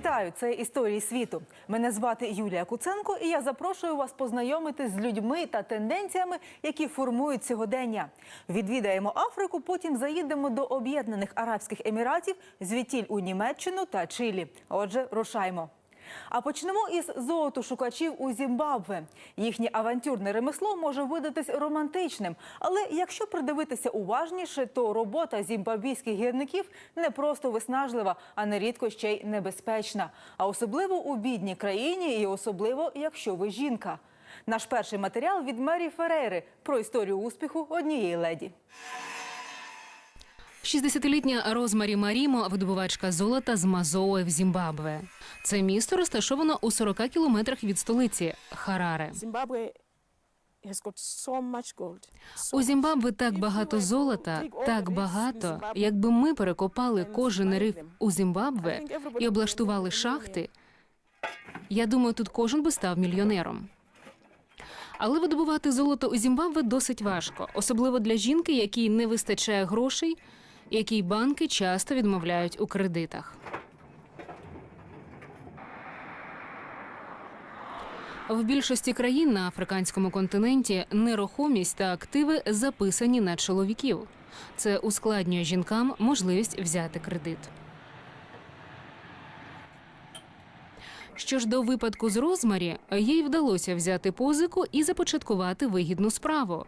Вітаю! Це історії світу. Мене звати Юлія Куценко, і я запрошую вас познайомитись з людьми та тенденціями, які формують сьогодення. Відвідаємо Африку, потім заїдемо до Об'єднаних Арабських Еміратів, звідтіль у Німеччину та Чилі. Отже, рушаймо. А почнемо із золотошукачів у Зімбабве. Їхнє авантюрне ремесло може видатись романтичним, але якщо придивитися уважніше, то робота зімбабвійських гірників не просто виснажлива, а нерідко ще й небезпечна. А особливо у бідній країні, і особливо, якщо ви жінка. Наш перший матеріал від Мері Ферейри про історію успіху однієї леді. 60-літня Розмарі Марімо, видобувачка золота з Мазоe в Зімбабве. Це місто розташовано у 40 кілометрах від столиці Хараре. У Зімбабве так багато золота, так багато. Якби ми перекопали кожен риф у Зімбабве і облаштували шахти, я думаю, тут кожен би став мільйонером. Але видобувати золото у Зімбабве досить важко, особливо для жінки, якій не вистачає грошей, якій банки часто відмовляють у кредитах. В більшості країн на африканському континенті нерухомість та активи записані на чоловіків. Це ускладнює жінкам можливість взяти кредит. Що ж до випадку з Розмарі, їй вдалося взяти позику і започаткувати вигідну справу.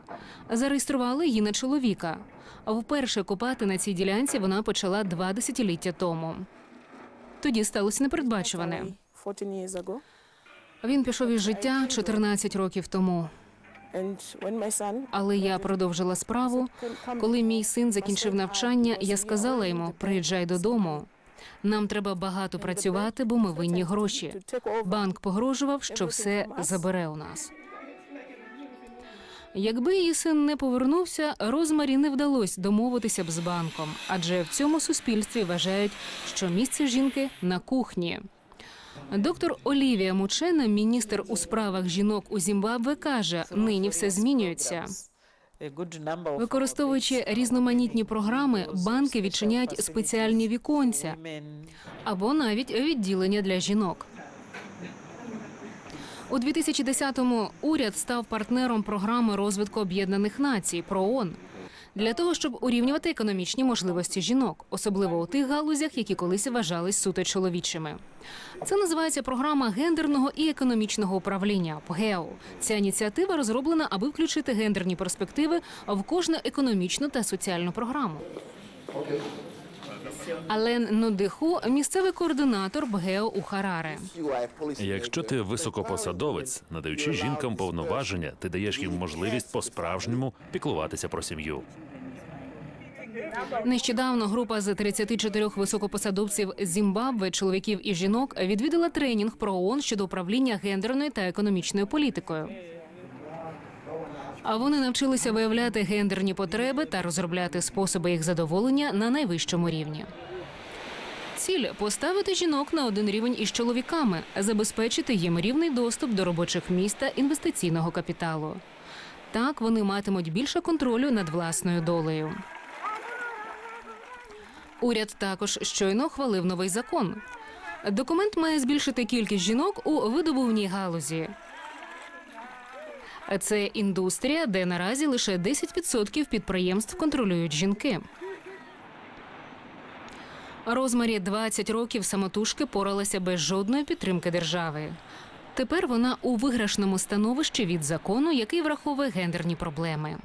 Зареєстрували її на чоловіка. Вперше копати на цій ділянці вона почала два десятиліття тому. Тоді сталося непередбачуване. 14. Він пішов із життя 14 років тому. Але я продовжила справу. Коли мій син закінчив навчання, я сказала йому: приїжджай додому. Нам треба багато працювати, бо ми винні гроші. Банк погрожував, що все забере у нас. Якби її син не повернувся, Розмарі не вдалося домовитися б з банком, адже в цьому суспільстві вважають, що місце жінки на кухні. Доктор Олівія Мучена, міністр у справах жінок у Зімбабве, каже: нині все змінюється. Використовуючи різноманітні програми, банки відчиняють спеціальні віконця або навіть відділення для жінок. У 2010-му уряд став партнером програми розвитку Об'єднаних Націй ПРООН для того, щоб урівнювати економічні можливості жінок, особливо у тих галузях, які колись вважались суто чоловічими. Це називається програма гендерного і економічного управління ПГЕУ. Ця ініціатива розроблена, аби включити гендерні перспективи в кожну економічну та соціальну програму. Ален Нодиху місцевий координатор БГЕО у Хараре. Якщо ти високопосадовець, надаючи жінкам повноваження, ти даєш їм можливість по-справжньому піклуватися про сім'ю. Нещодавно група з 34 високопосадовців Зімбабве, чоловіків і жінок, відвідала тренінг про ООН щодо управління гендерною та економічною політикою. А вони навчилися виявляти гендерні потреби та розробляти способи їх задоволення на найвищому рівні. Ціль поставити жінок на один рівень із чоловіками, забезпечити їм рівний доступ до робочих місць та інвестиційного капіталу. Так вони матимуть більше контролю над власною долею. Уряд також щойно ухвалив новий закон. Документ має збільшити кількість жінок у видобувній галузі. Це індустрія, де наразі лише 10% підприємств контролюють жінки. Розмарі 20 років самотужки поралася без жодної підтримки держави. Тепер вона у виграшному становищі від закону, який враховує гендерні проблеми.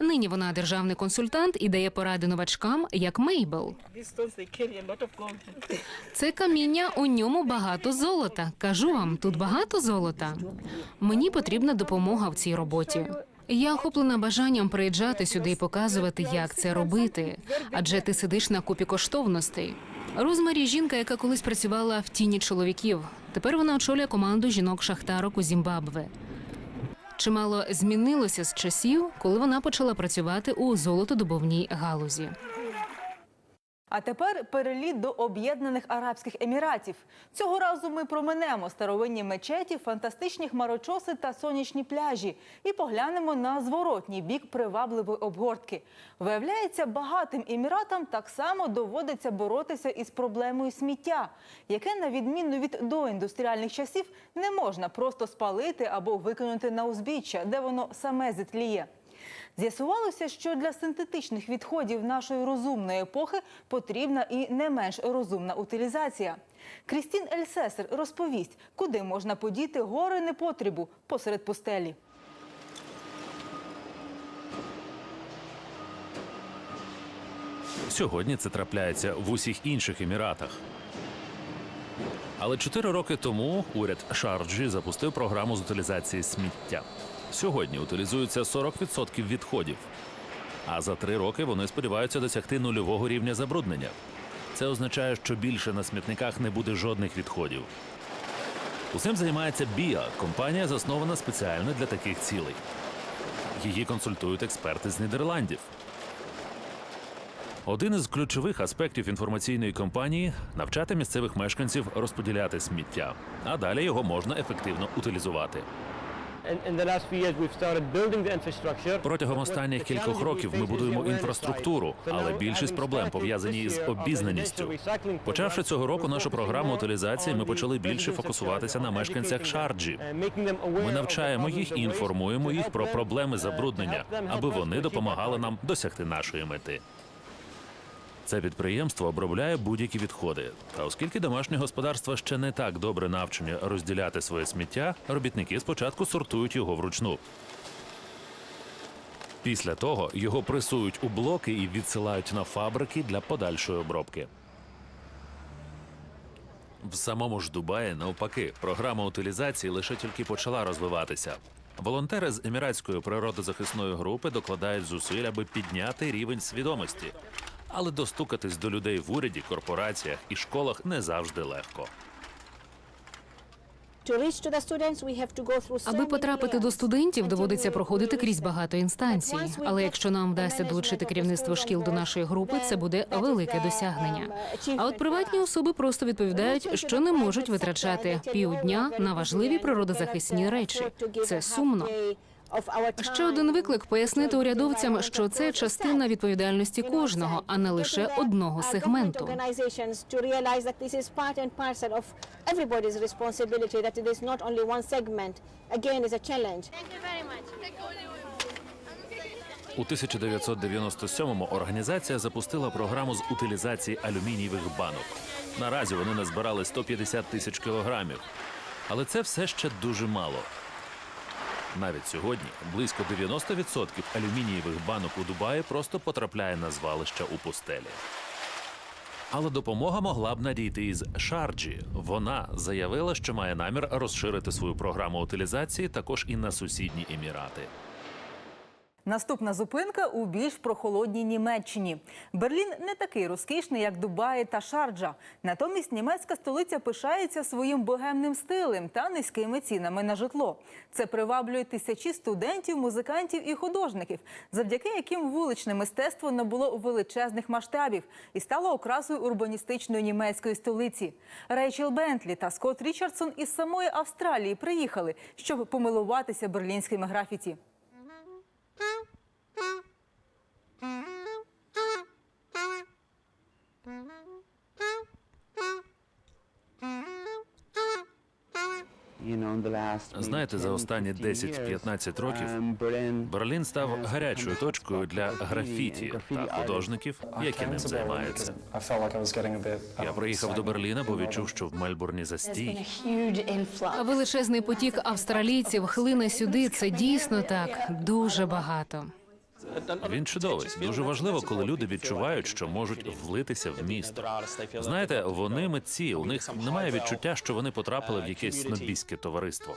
Нині вона державний консультант і дає поради новачкам, як Мейбл. Це каміння, у ньому багато золота. Кажу вам, тут багато золота. Мені потрібна допомога в цій роботі. Я охоплена бажанням приїжджати сюди і показувати, як це робити. Адже ти сидиш на купі коштовностей. Розмарі жінка, яка колись працювала в тіні чоловіків. Тепер вона очолює команду жінок-шахтарок у Зімбабве. Чимало змінилося з часів, коли вона почала працювати у золотодобовній галузі. А тепер переліт до Об'єднаних Арабських Еміратів. Цього разу ми проминемо старовинні мечеті, фантастичні хмарочоси та сонячні пляжі і поглянемо на зворотній бік привабливої обгортки. Виявляється, багатим еміратам так само доводиться боротися із проблемою сміття, яке, на відміну від доіндустріальних часів, не можна просто спалити або викинути на узбіччя, де воно саме зітліє. З'ясувалося, що для синтетичних відходів нашої розумної епохи потрібна і не менш розумна утилізація. Крістін Ельсесер розповість, куди можна подіти гори непотребу посеред пустелі. Сьогодні це трапляється в усіх інших еміратах. Але чотири роки тому уряд Шарджі запустив програму з утилізації сміття. Сьогодні утилізується 40% відходів. А за три роки вони сподіваються досягти нульового рівня забруднення. Це означає, що більше на смітниках не буде жодних відходів. Усім займається BIA – компанія, заснована спеціально для таких цілей. Її консультують експерти з Нідерландів. Один із ключових аспектів інформаційної кампанії навчати місцевих мешканців розподіляти сміття, а далі його можна ефективно утилізувати. Протягом останніх кількох років ми будуємо інфраструктуру, але більшість проблем пов'язані of the обізнаністю. Почавши цього року нашу програму утилізації, ми почали більше фокусуватися на мешканцях Шарджі. aware Ми навчаємо їх і інформуємо їх про проблеми uh, забруднення, аби вони допомагали нам досягти нашої мети. Це підприємство обробляє будь-які відходи. Та оскільки домашні господарства ще не так добре навчені розділяти своє сміття, робітники спочатку сортують його вручну. Після того його пресують у блоки і відсилають на фабрики для подальшої обробки. В самому ж Дубаї, навпаки, програма утилізації лише тільки почала розвиватися. Волонтери з еміратської природозахисної групи докладають зусиль, аби підняти рівень свідомості. Але достукатись до людей в уряді, корпораціях і школах не завжди легко. Аби потрапити до студентів, доводиться проходити крізь багато інстанцій. Але якщо нам вдасться долучити керівництво шкіл до нашої групи, це буде велике досягнення. um, А от приватні особи просто відповідають, що не можуть витрачати півдня на важливі природозахисні речі. Це сумно. Ще один виклик пояснити урядовцям, що це частина відповідальності кожного, а не лише одного сегменту. У 1997-му організація запустила програму з утилізації алюмінієвих банок. Наразі вони назбирали 150 тисяч кілограмів. Але це все ще дуже мало. Навіть сьогодні близько 90% алюмінієвих банок у Дубаї просто потрапляє на звалища у пустелі. Але допомога могла б надійти із Шарджі. Вона заявила, що має намір розширити свою програму утилізації також і на сусідні емірати. Наступна зупинка у більш прохолодній Німеччині. Берлін не такий розкішний, як Дубаї та Шарджа. Натомість німецька столиця пишається своїм богемним стилем та низькими цінами на житло. Це приваблює тисячі студентів, музикантів і художників, завдяки яким вуличне мистецтво набуло величезних масштабів і стало окрасою урбаністичної німецької столиці. Рейчел Бентлі та Скотт Річардсон із самої Австралії приїхали, щоб помилуватися берлінськими графіті. Mm-hmm. Знаєте, за останні 10-15 років Берлін став гарячою точкою для графіті та художників, які ним займаються. Я приїхав до Берліна, бо відчув, що в Мельбурні застій. Величезний потік австралійців хлине сюди. Це дійсно так дуже багато. Він чудовий. Дуже важливо, коли люди відчувають, що можуть влитися в місто. Знаєте, вони митці. У них немає відчуття, що вони потрапили в якесь снобійське товариство.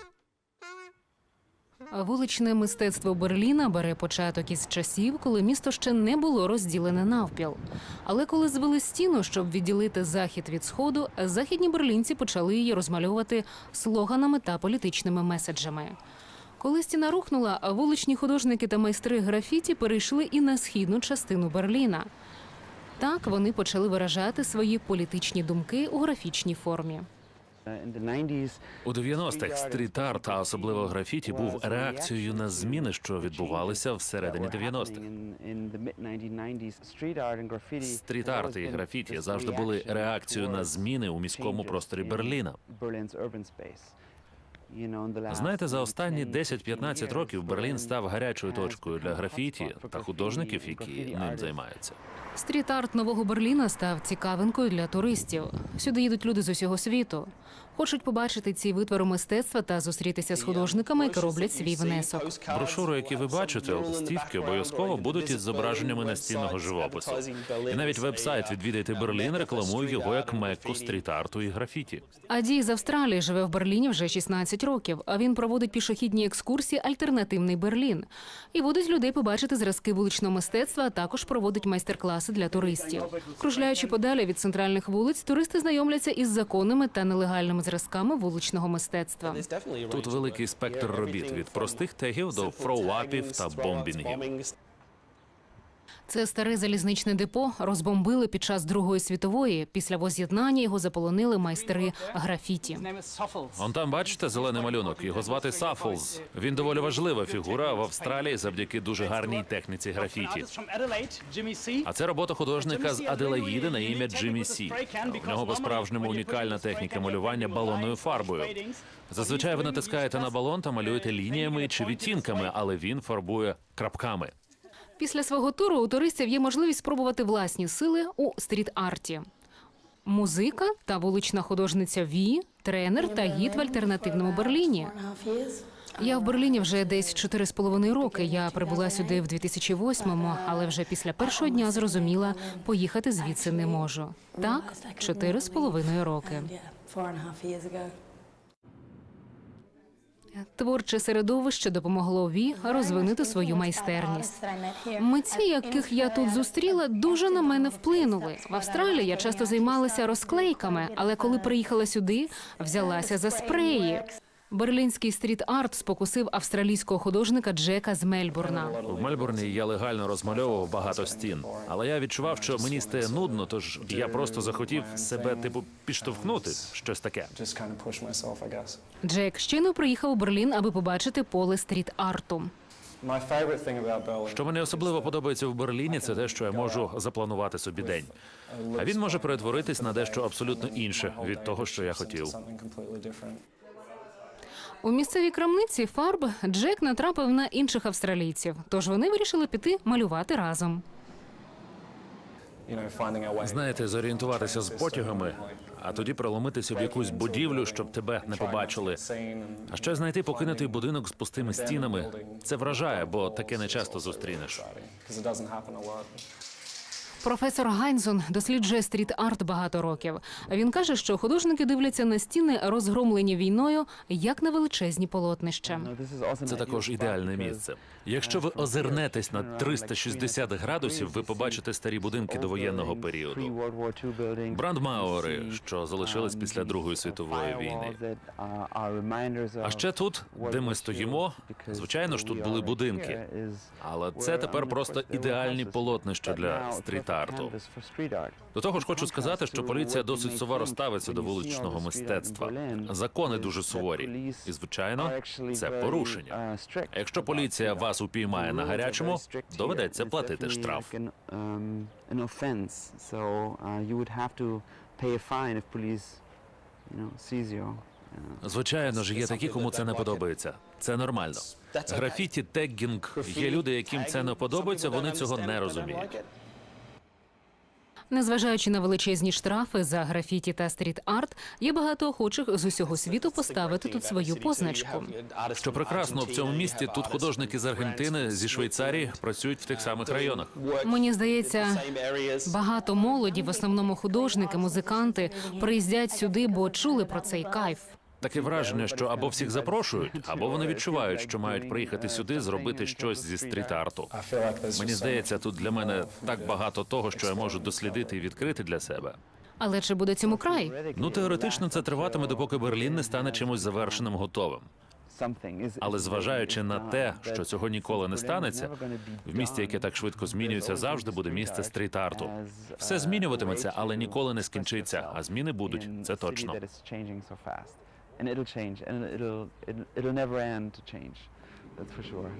Вуличне мистецтво Берліна бере початок із часів, коли місто ще не було розділене навпіл. Але коли звели стіну, щоб відділити захід від сходу, західні берлінці почали її розмальовувати слоганами та політичними меседжами. Коли стіна рухнула, вуличні художники та майстри графіті перейшли і на східну частину Берліна. Так вони почали виражати свої політичні думки у графічній формі. У 90-х стріт-арт, а особливо графіті, був реакцією на зміни, що відбувалися всередині 90-х. Стріт-арт і графіті завжди були реакцією на зміни у міському просторі Берліна. Знаєте, за останні 10-15 років Берлін став гарячою точкою для графіті та художників, які ним займаються. Стріт-арт нового Берліна став цікавинкою для туристів. Сюди їдуть люди з усього світу. Хочуть побачити ці витвори мистецтва та зустрітися з художниками, які роблять свій внесок. Брошури, які ви бачите, листівки обов'язково будуть із зображеннями настінного живопису. І навіть веб-сайт «Відвідайте Берлін рекламує його як мекку стріт-арту і графіті. Аді з Австралії живе в Берліні вже 16 років. А він проводить пішохідні екскурсії Альтернативний Берлін і водить людей побачити зразки вуличного мистецтва, а також проводить майстер-класи для туристів. Кружляючи подалі від центральних вулиць, туристи знайомляться із законними та нелегальними зразками вуличного мистецтва. Тут великий спектр робіт від простих тегів до фроуапів та бомбінгів. Це старе залізничне депо розбомбили під час Другої світової. Після воз'єднання його заполонили майстри графіті. Он там бачите зелений малюнок. Його звати Саффлз. Він доволі важлива фігура в Австралії завдяки дуже гарній техніці графіті. А це робота художника з Аделаїди на ім'я Джиммі Сі. В нього по-справжньому унікальна техніка малювання балонною фарбою. Зазвичай ви натискаєте на балон та малюєте лініями чи відтінками, але він фарбує крапками. Після свого туру у туристів є можливість спробувати власні сили у стріт-арті. Музика та вулична художниця Ві, тренер та гід в альтернативному Берліні. Я в Берліні вже десь чотири з половиною роки. Я прибула сюди в 2008-му, але вже після першого дня зрозуміла, поїхати звідси не можу. Так, чотири з половиною роки. Творче середовище допомогло Ві розвинути свою майстерність. Митці, яких я тут зустріла, дуже на мене вплинули. В Австралії я часто займалася розклейками, але коли приїхала сюди, взялася за спреї. Берлінський стріт-арт спокусив австралійського художника Джека з Мельбурна. В Мельбурні я легально розмальовував багато стін, але я відчував, що мені стає нудно, тож я просто захотів себе типу підштовхнути, щось таке. Джек щойно приїхав у Берлін, аби побачити поле стріт-арту. Що мені особливо подобається в Берліні, це те, що я можу запланувати собі день. А він може перетворитись на дещо абсолютно інше від того, що я хотів. У місцевій крамниці фарб Джек натрапив на інших австралійців, тож вони вирішили піти малювати разом. Знаєте, зорієнтуватися з потягами, а тоді проломитися в якусь будівлю, щоб тебе не побачили. А ще знайти покинутий будинок з пустими стінами. Це вражає, бо таке не часто зустрінеш. Професор Гайнзон досліджує стріт-арт багато років. Він каже, що художники дивляться на стіни, розгромлені війною, як на величезні полотнища. Це також ідеальне місце. Якщо ви озирнетесь на 360 градусів, ви побачите старі будинки довоєнного періоду. Брандмауери, що залишились після Другої світової війни. А ще тут, де ми стоїмо, звичайно ж, тут були будинки. Але це тепер просто ідеальні полотнища для стріт-арту. До того ж, хочу сказати, що поліція досить суворо ставиться до вуличного мистецтва. Закони дуже суворі, і звичайно, це порушення. Якщо поліція вас упіймає на гарячому, доведеться платити штраф. Звичайно ж, є такі, кому це не подобається. Це нормально. Графіті, теггінг. Є люди, яким це не подобається, вони цього не розуміють. Незважаючи на величезні штрафи за графіті та стріт-арт, є багато охочих з усього світу поставити тут свою позначку. Що прекрасно в цьому місті тут художники з Аргентини, зі Швейцарії працюють в тих самих районах. Мені здається, багато молоді, в основному художники, музиканти, приїздять сюди, бо чули про цей кайф. Таке враження, що або всіх запрошують, або вони відчувають, що мають приїхати сюди, зробити щось зі стріт-арту. Мені здається, тут для мене так багато того, що я можу дослідити і відкрити для себе. Але чи буде цьому край? Ну теоретично це триватиме, допоки Берлін не стане чимось завершеним готовим. Але зважаючи на те, що цього ніколи не станеться, в місті, яке так швидко змінюється, завжди буде місце стріт-арту. Все змінюватиметься, але ніколи не скінчиться. А зміни будуть, це точно. And it'll change, and it'll, it'll, it'll never end to change. That's for sure.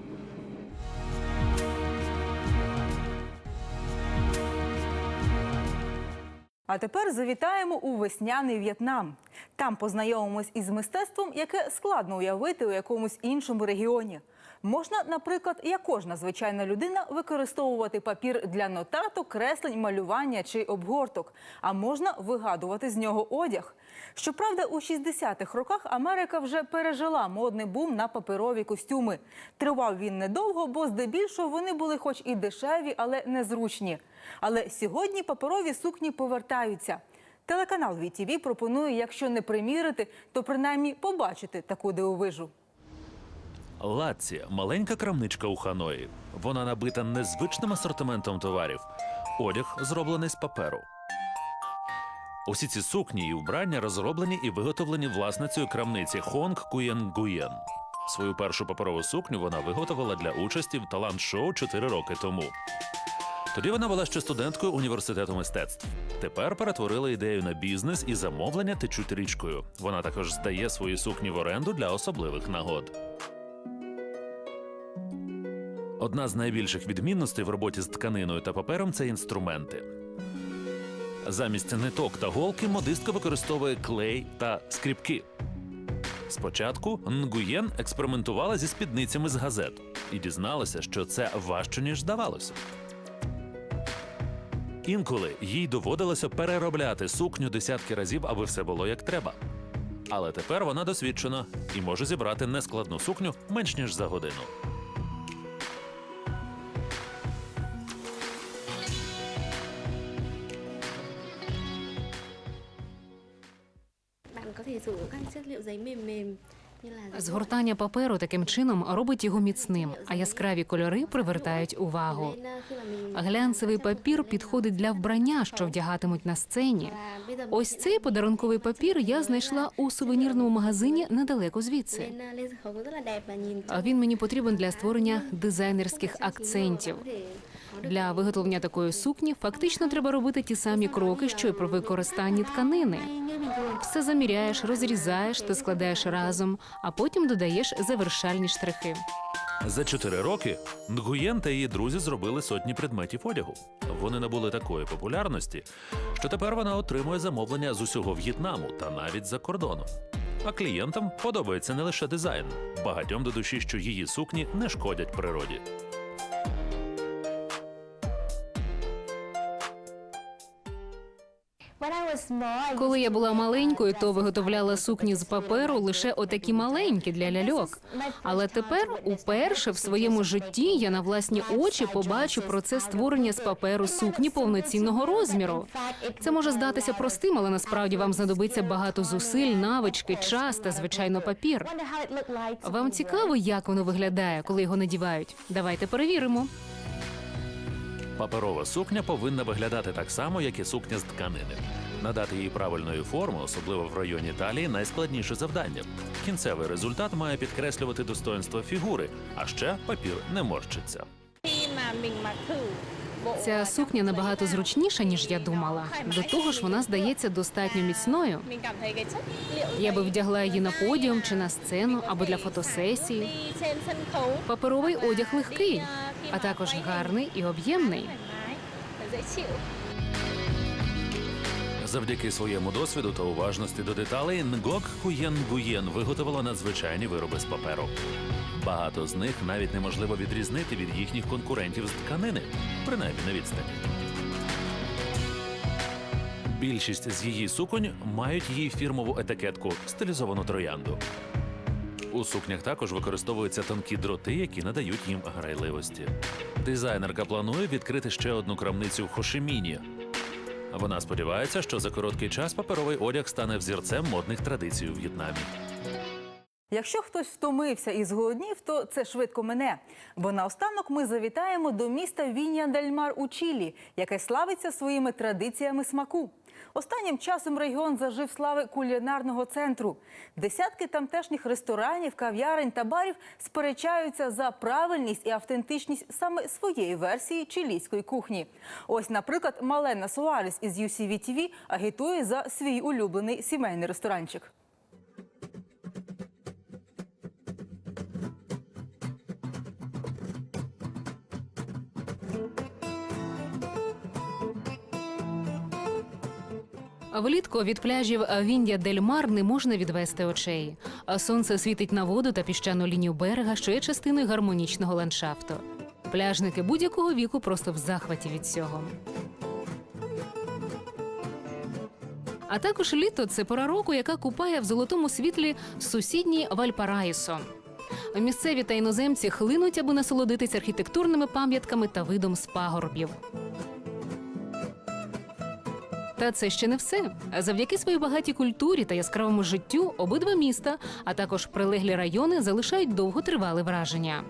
А тепер завітаємо у весняний В'єтнам. Там познайомимось із мистецтвом, яке складно уявити у якомусь іншому регіоні. Можна, наприклад, як кожна звичайна людина, використовувати папір для нотаток, креслень, малювання чи обгорток, а можна вигадувати з нього одяг. Щоправда, у 60-х роках Америка вже пережила модний бум на паперові костюми. Тривав він недовго, бо здебільшого вони були хоч і дешеві, але незручні. Але сьогодні паперові сукні повертаються. Телеканал VTV пропонує, якщо не примірити, то принаймні побачити таку дивовижу. Лаці маленька крамничка у Ханої. Вона набита незвичним асортиментом товарів. Одяг зроблений з паперу. Усі ці сукні і вбрання розроблені і виготовлені власницею крамниці Хонг Куєн Гуєн. Свою першу паперову сукню вона виготовила для участі в талант-шоу 4 роки тому. Тоді вона була ще студенткою університету мистецтв. Тепер перетворила ідею на бізнес і замовлення течуть річкою. Вона також здає свої сукні в оренду для особливих нагод. Одна з найбільших відмінностей в роботі з тканиною та папером це інструменти. Замість ниток та голки модистка використовує клей та скріпки. Спочатку Нгуєн експериментувала зі спідницями з газет і дізналася, що це важче, ніж здавалося. Інколи їй доводилося переробляти сукню десятки разів, аби все було як треба. Але тепер вона досвідчена і може зібрати нескладну сукню менш ніж за годину. Згортання паперу таким чином робить його міцним, а яскраві кольори привертають увагу. Mà mình Глянцевий папір підходить для вбрання, що вдягатимуть на сцені. Ось цей подарунковий папір я знайшла у сувенірному магазині недалеко звідси. Він мені потрібен для створення дизайнерських акцентів. Для виготовлення такої сукні фактично треба робити ті самі кроки, що й про використання тканини. Все заміряєш, розрізаєш та складаєш разом, а потім додаєш завершальні штрихи. За чотири роки Нгуєн та її друзі зробили сотні предметів одягу. Вони набули такої популярності, що тепер вона отримує замовлення з усього В'єтнаму та навіть за кордону. А клієнтам подобається не лише дизайн, багатьом до душі, що її сукні не шкодять природі. Коли я була маленькою, то виготовляла сукні з паперу лише отакі маленькі для ляльок. Але тепер, уперше в своєму житті, я на власні очі побачу процес створення з паперу сукні повноцінного розміру. Це може здатися простим, але насправді вам знадобиться багато зусиль, навички, час та звичайно папір. Вам цікаво, як воно виглядає, коли його надівають? Давайте перевіримо. Паперова сукня повинна виглядати так само, як і сукня з тканини. Надати їй правильної форми, особливо в районі талії, найскладніше завдання. Кінцевий результат має підкреслювати достоинство фігури, а ще папір не морщиться. Ця сукня набагато зручніша, ніж я думала. До того ж, вона здається достатньо міцною. Я би вдягла її на подіум чи на сцену або для фотосесії. Паперовий одяг легкий, а також гарний і об'ємний. Завдяки своєму досвіду та уважності до деталей Нгок Хуєн Гуєн виготовила надзвичайні вироби з паперу. Багато з них навіть неможливо відрізнити від їхніх конкурентів з тканини, принаймні на відстані. Більшість з її суконь мають її фірмову етикетку стилізовану троянду. У сукнях також використовуються тонкі дроти, які надають їм грайливості. Дизайнерка планує відкрити ще одну крамницю в Хошиміні, вона сподівається, що за короткий час паперовий одяг стане взірцем модних традицій у В'єтнамі. Якщо хтось втомився і зголоднів, то це швидко мине. Бо наостанок ми завітаємо до міста Віння дель Мар у Чилі, яке славиться своїми традиціями смаку. Останнім часом регіон зажив слави кулінарного центру. Десятки тамтешніх ресторанів, кав'ярень та барів сперечаються за правильність і автентичність саме своєї версії чилійської кухні. Ось, наприклад, Малена Суарес із UCV-TV агітує за свій улюблений сімейний ресторанчик. Влітку від пляжів Віндя дель Мар не можна відвести очей. Сонце світить на воду та піщану лінію берега, що є частиною гармонічного ландшафту. Пляжники будь-якого віку просто в захваті від цього. А також літо це пора року, яка купає в золотому світлі сусідній Вальпараїсо. Місцеві та іноземці хлинуть, аби насолодитись архітектурними пам'ятками та видом з пагорбів. Та це ще не все. Завдяки своїй багатій культурі та яскравому життю обидва міста, а також прилеглі райони залишають довготривале враження.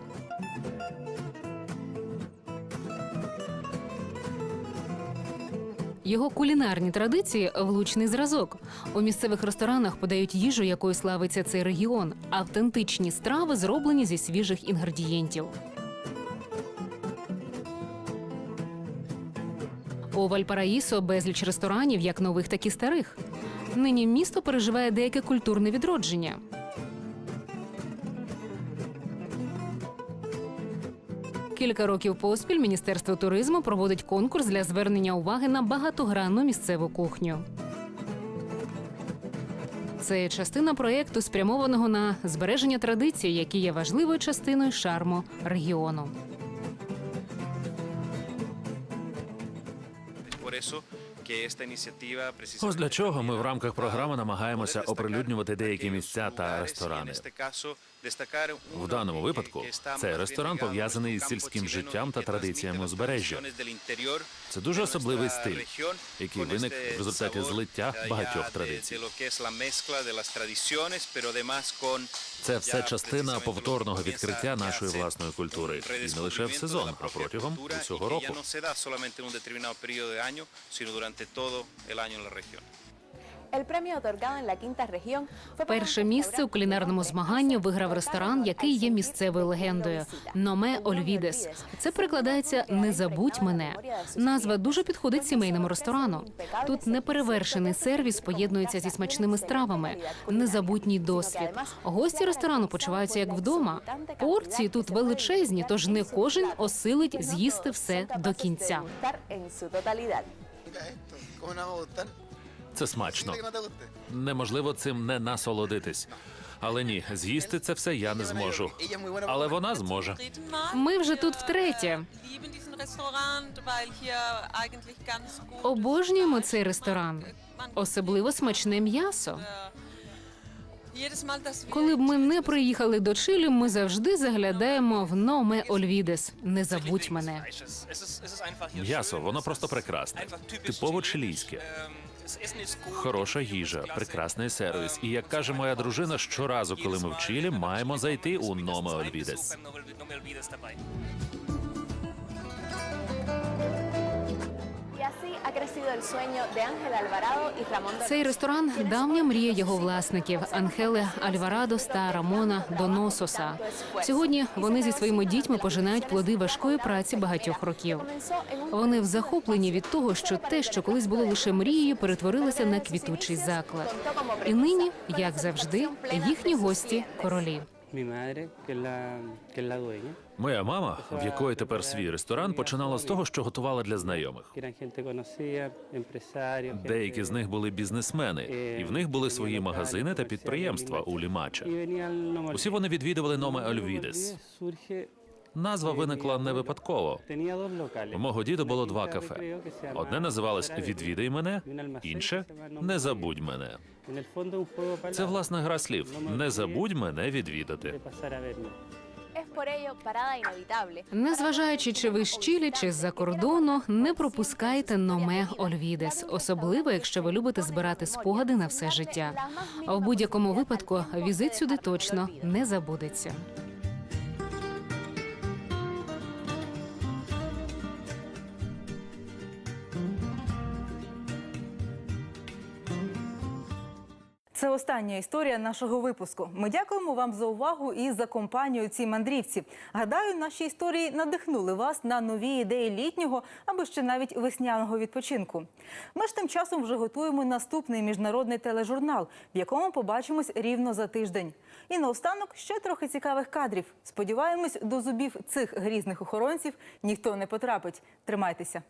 Його кулінарні традиції влучний зразок. У місцевих ресторанах подають їжу, якою славиться цей регіон. Автентичні страви зроблені зі свіжих інгредієнтів. У Вальпараїсо безліч ресторанів, як нових, так і старих. Нині місто переживає деяке культурне відродження. Кілька років поспіль Міністерство туризму проводить конкурс для звернення уваги на багатогранну місцеву кухню. Це частина проєкту, спрямованого на збереження традицій, які є важливою частиною шарму регіону. Ось для чого ми в рамках програми намагаємося оприлюднювати деякі місця та ресторани. В даному випадку цей ресторан пов'язаний із сільським життям та традиціями узбережжя. Це дуже особливий стиль, який виник в результаті злиття багатьох традицій. Це все частина повторного відкриття нашої власної культури, і не лише в сезон, а протягом усього року. Перше місце у кулінарному змаганні виграв ресторан, який є місцевою легендою Номе Ольвідес. Це перекладається Не забудь мене. Назва дуже підходить сімейному ресторану. Тут неперевершений сервіс поєднується зі смачними стравами, незабутній досвід. Гості ресторану почуваються як вдома. Порції тут величезні, тож не кожен осилить з'їсти все до кінця. Це смачно. Неможливо цим не насолодитись. Але ні, з'їсти це все я не зможу. Але вона зможе. Ми вже тут втретє. Обожнюємо цей ресторан. Особливо смачне м'ясо. Коли б ми не приїхали до Чилі, ми завжди заглядаємо в Номе Ольвідес. Не забудь мене. М'ясо, воно просто прекрасне. Типово чилійське. Хороша їжа, прекрасний сервіс. І як каже моя дружина, щоразу, коли ми в Чилі, маємо зайти у Номе Цей ресторан давня мрія його власників Анхеле Альварадос та Рамона Донососа. Сьогодні вони зі своїми дітьми пожинають плоди важкої праці багатьох років. Вони в захопленні від того, що те, що колись було лише мрією, перетворилося на квітучий заклад. І нині, як завжди, їхні гості королі. Моя мама, в якої тепер свій ресторан, починала з того, що готувала для знайомих. Деякі з них були бізнесмени, і в них були свої магазини та підприємства у Лімаче. Усі вони відвідували Номе Ольвідес. Назва виникла не випадково. У мого діда було два кафе. Одне називалось Відвідай мене, інше Не забудь мене. Це власне гра слів. Не забудь мене відвідати. Незважаючи, чи ви Чилі, чи з-за кордону, не пропускайте Номе Ольвідес, особливо якщо ви любите збирати спогади на все життя. В будь-якому випадку візит сюди точно не забудеться. Остання історія нашого випуску. Ми дякуємо вам за увагу і за компанію у цій мандрівці. Гадаю, наші історії надихнули вас на нові ідеї літнього або ще навіть весняного відпочинку. Ми ж тим часом вже готуємо наступний міжнародний тележурнал, в якому побачимось рівно за тиждень. І наостанок ще трохи цікавих кадрів. Сподіваємось, до зубів цих грізних охоронців ніхто не потрапить. Тримайтеся.